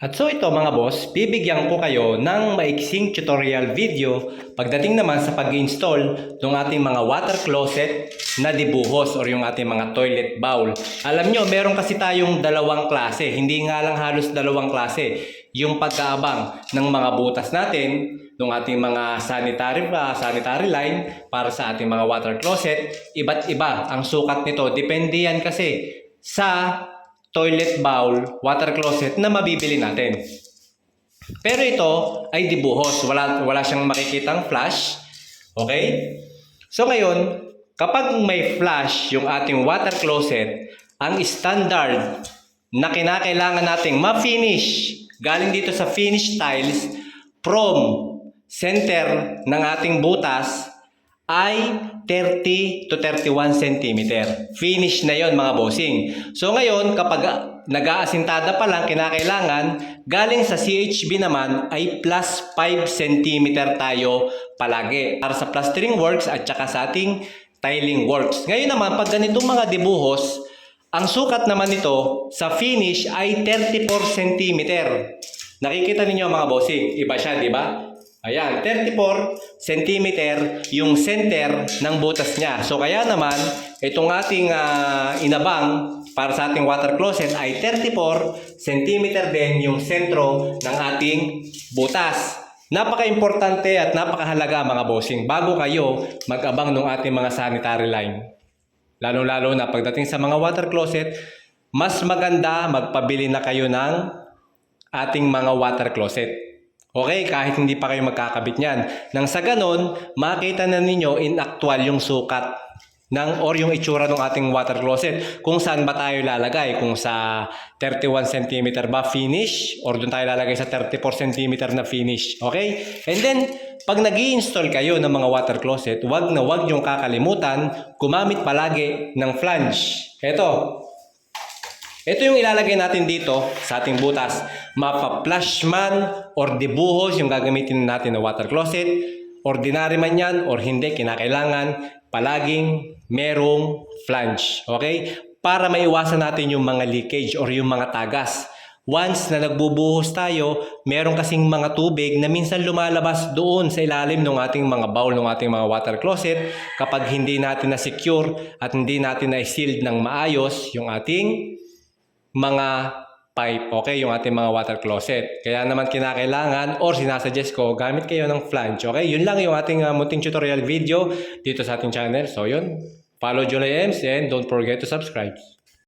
At so ito mga boss, bibigyan ko kayo ng maiksing tutorial video pagdating naman sa pag-install ng ating mga water closet na dibuhos or yung ating mga toilet bowl. Alam nyo, meron kasi tayong dalawang klase. Hindi nga lang halos dalawang klase. Yung pagkaabang ng mga butas natin, ng ating mga sanitary, ah, sanitary line para sa ating mga water closet, iba't iba ang sukat nito. Depende yan kasi sa toilet bowl, water closet na mabibili natin. Pero ito ay dibuhos. Wala, wala siyang makikitang flash. Okay? So ngayon, kapag may flash yung ating water closet, ang standard na kinakailangan nating ma-finish galing dito sa finish tiles from center ng ating butas ay 30 to 31 cm. Finish na yon mga bossing. So ngayon, kapag nag-aasintada pa lang, kinakailangan, galing sa CHB naman ay plus 5 cm tayo palagi. Para sa plastering works at saka sa ating tiling works. Ngayon naman, pag ganitong mga dibuhos, ang sukat naman nito sa finish ay 34 cm. Nakikita ninyo mga bossing, iba siya, di ba? Ayan, 34 cm yung center ng butas niya. So kaya naman, itong ating ah, inabang para sa ating water closet ay 34 cm din yung sentro ng ating butas. Napaka-importante at napakahalaga mga bossing bago kayo mag-abang ng ating mga sanitary line. Lalo-lalo na pagdating sa mga water closet, mas maganda magpabili na kayo ng ating mga water closet. Okay, kahit hindi pa kayo magkakabit niyan. Nang sa ganon, makita na ninyo in actual yung sukat ng or yung itsura ng ating water closet. Kung saan ba tayo lalagay? Kung sa 31 cm ba finish or doon tayo lalagay sa 34 cm na finish. Okay? And then, pag nag install kayo ng mga water closet, wag na wag niyong kakalimutan gumamit palagi ng flange. Ito, ito yung ilalagay natin dito sa ating butas. Mapa-flash man or dibuhos yung gagamitin natin na water closet. Ordinary man yan or hindi, kinakailangan palaging merong flange. Okay? Para maiwasan natin yung mga leakage or yung mga tagas. Once na nagbubuhos tayo, meron kasing mga tubig na minsan lumalabas doon sa ilalim ng ating mga bowl, ng ating mga water closet kapag hindi natin na-secure at hindi natin na-sealed ng maayos yung ating mga pipe, okay, yung ating mga water closet. Kaya naman kinakailangan or sinasuggest ko, gamit kayo ng flange, okay? Yun lang yung ating uh, munting tutorial video dito sa ating channel. So yun, follow Julie Ems and don't forget to subscribe.